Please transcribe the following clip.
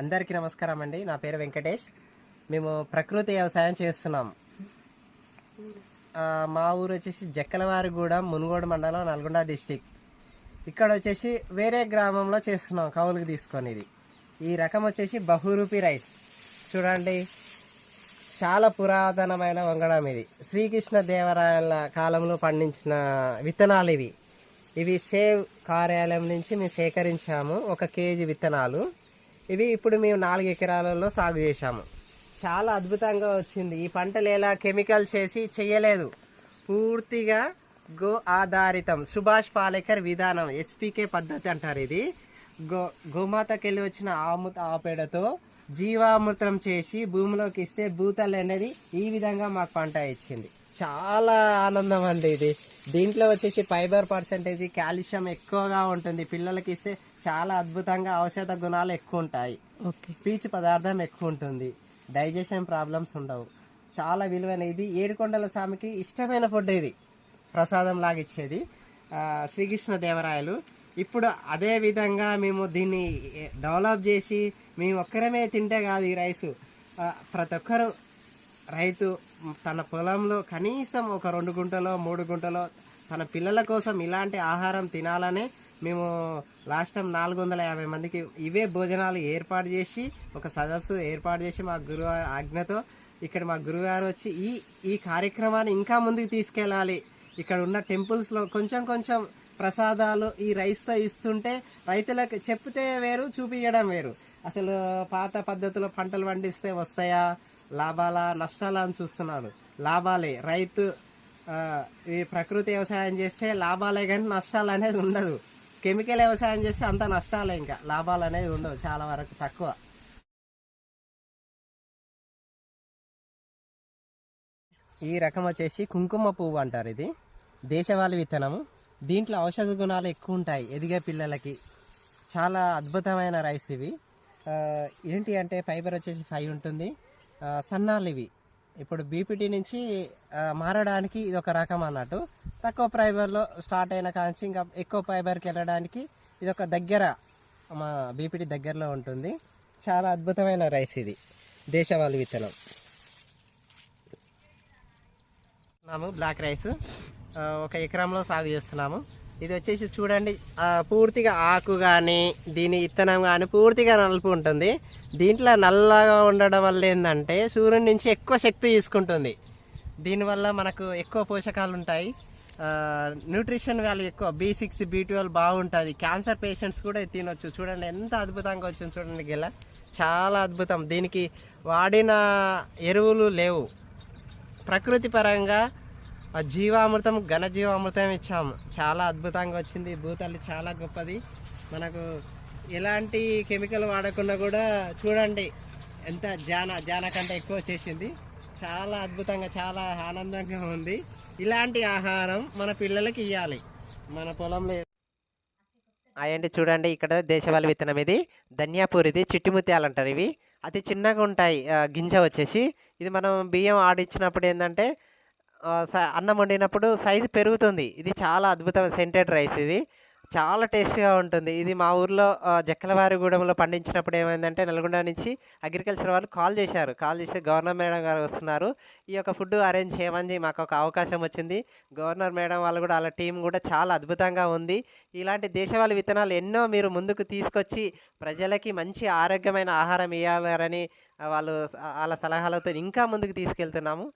అందరికీ నమస్కారం అండి. నా పేరు వెంకటేష్. మేము ప్రకృతి వ్యవసాయం చేస్తున్నాం. మా ఊరు వచ్చేసి జక్కలవారిగూడెం మునుగోడు మండలం నల్గొండ డిస్టిక్. ఇక్కడ వచ్చేసి వేరే గ్రామంలో చేస్తున్నాం కౌలుకి తీసుకొని ఇది ఈ రకం వచ్చేసి బహురూపి రైస్. చూడండి. చాలా పురాతనమైన వంగడం ఇది. శ్రీకృష్ణ దేవరాయల కాలంలో పండించిన విత్తనాలు ఇవి. ఇవి సేవ్ కార్యాలయం నుంచి మేము సేకరించాము. ఒక కేజీ విత్తనాలు. ఇవి ఇప్పుడు మేము నాలుగు ఎకరాలలో సాగు చేశాము. చాలా అద్భుతంగా వచ్చింది. ఈ పంటలు ఎలా కెమికల్ చేసి చేయలేదు. పూర్తిగా గో ఆధారితం. సుభాష్ పాలేకర్ విధానం ఎస్పీకే పద్ధతి అంటారు ఇది. గో గోమాతకెళ్ళి వచ్చిన ఆముత ఆపేడతో జీవామృతం చేసి భూమిలోకి ఇస్తే భూతలు అనేది ఈ విధంగా మాకు పంట ఇచ్చింది. చాలా ఆనందం అండి ఇది. దీంట్లో వచ్చేసి ఫైబర్ పర్సెంటేజ్ కాల్షియం ఎక్కువగా ఉంటుంది. పిల్లలకి ఇస్తే చాలా అద్భుతంగా ఔషధ గుణాలు ఎక్కువ ఉంటాయి. ఓకే. పీచు పదార్థం ఎక్కువ ఉంటుంది. డైజెషన్ ప్రాబ్లమ్స్ ఉండవు. చాలా విలువైన ఇది. ఏడుకొండల స్వామికి ఇష్టమైన ఫుడ్ ఇది. ప్రసాదం లాగా ఇచ్చేది ఆ, శ్రీకృష్ణ దేవరాయలు. ఇప్పుడు అదే విధంగా మేము దీన్ని డెవలప్ చేసి మేము ఒక్కరమే తింటే కాదు ఈ రైసు. ప్రతి ఒక్కరు రైతు తన పొలంలో కనీసం ఒక రెండు గుంటలో మూడు గుంటలో తన పిల్లల కోసం ఇలాంటి ఆహారం తినాలని మేము లాస్ట్ టైం నాలుగు వందల యాభై మందికి ఇవే భోజనాలు ఏర్పాటు చేసి ఒక సదస్సు ఏర్పాటు చేసి మా గురువు ఆజ్ఞతో ఇక్కడ మా గురువుగారు వచ్చి ఈ ఈ కార్యక్రమాన్ని ఇంకా ముందుకు తీసుకెళ్ళాలి. ఇక్కడ ఉన్న టెంపుల్స్లో కొంచెం కొంచెం ప్రసాదాలు ఈ రైస్తో ఇస్తుంటే రైతులకు చెప్తే వేరు చూపించడం వేరు. అసలు పాత పద్ధతిలో పంటలు పండిస్తే వస్తాయా? లాభాలా నష్టాలా అని చూస్తున్నారు లాభాలే. రైతు ఈ ప్రకృతి వ్యవసాయం చేస్తే లాభాలే కానీ నష్టాలు అనేది ఉండదు. కెమికల్ వ్యవసాయం చేస్తే అంత నష్టాలే ఇంకా. లాభాలు అనేది ఉండవు. చాలా వరకు తక్కువ. ఈ రకం వచ్చేసి కుంకుమ పువ్వు అంటారు ఇది. దేశవాళి విత్తనము. దీంట్లో ఔషధ గుణాలు ఎక్కువ ఉంటాయి ఎదిగే పిల్లలకి. చాలా అద్భుతమైన రైస్ ఇవి. ఏంటి అంటే ఫైబర్ వచ్చేసి ఫైవ్ ఉంటుంది. సన్నాలు ఇవి ఇప్పుడు బీపీటీ నుంచి మారడానికి ఇది ఒక రకం అన్నట్టు. తక్కువ ఫైబర్లో స్టార్ట్ అయిన కాంచి ఇంకా ఎక్కువ ఫైబర్కి వెళ్ళడానికి ఇది ఒక దగ్గర మా బీపీటీ దగ్గరలో ఉంటుంది. చాలా అద్భుతమైన రైస్ ఇది దేశవాళి విత్తనం. నాము బ్లాక్ రైస్ ఒక ఎకరంలో సాగు చేస్తున్నాము. ఇది వచ్చేసి చూడండి పూర్తిగా ఆకు కానీ దీని ఇత్తనం కానీ పూర్తిగా నలుపు ఉంటుంది. దీంట్లో నల్లగా ఉండడం వల్ల ఏంటంటే సూర్యుడి నుంచి ఎక్కువ శక్తి తీసుకుంటుంది. దీనివల్ల మనకు ఎక్కువ పోషకాలు ఉంటాయి. న్యూట్రిషన్ వాల్యూ ఎక్కువ బీ సిక్స్ బీ ట్వెల్వ్ బాగుంటుంది. క్యాన్సర్ పేషెంట్స్ కూడా తినొచ్చు. చూడండి ఎంత అద్భుతంగా వచ్చింది చూడండి గిల్ల చాలా అద్భుతం. దీనికి వాడిన ఎరువులు లేవు. ప్రకృతి పరంగా ఆ జీవామృతం ఘన జీవామృతం ఇచ్చాము చాలా అద్భుతంగా వచ్చింది. భూతల్లి చాలా గొప్పది. మనకు ఎలాంటి కెమికల్ వాడకుండా కూడా చూడండి ఎంత జాన జాన కంటే ఎక్కువ చేసింది. చాలా అద్భుతంగా చాలా ఆనందంగా ఉంది. ఇలాంటి ఆహారం మన పిల్లలకి ఇవ్వాలి మన పొలంలో అయ్యండి చూడండి ఇక్కడ దేశవాళి విత్తనం ఇది. ధనియాపూర్ ఇది చిట్టి ముత్యాలు అంటారు ఇవి. అతి చిన్నగా ఉంటాయి. గింజ వచ్చేసి. ఇది మనం బియ్యం ఆడిచ్చినప్పుడు ఏంటంటే అన్నం వండినప్పుడు సైజు పెరుగుతుంది. ఇది చాలా అద్భుతమైన సెంటెడ్ రైస్ ఇది. చాలా టేస్ట్గా ఉంటుంది. ఇది మా ఊర్లో జక్కలవారిగూడెంలో పండించినప్పుడు ఏమైందంటే నల్గొండ నుంచి అగ్రికల్చర్ వాళ్ళు కాల్ చేశారు. కాల్ చేసి గవర్నర్ మేడం గారు వస్తున్నారు. ఈ యొక్క ఫుడ్ అరేంజ్ చేయమని మాకు ఒక అవకాశం వచ్చింది. గవర్నర్ మేడం వాళ్ళు కూడా వాళ్ళ టీం కూడా చాలా అద్భుతంగా ఉంది. ఇలాంటి దేశవాళి విత్తనాలు ఎన్నో మీరు ముందుకు తీసుకొచ్చి ప్రజలకి మంచి ఆరోగ్యమైన ఆహారం ఇవ్వాలని వాళ్ళు వాళ్ళ సలహాలతో ఇంకా ముందుకు తీసుకెళ్తున్నాము.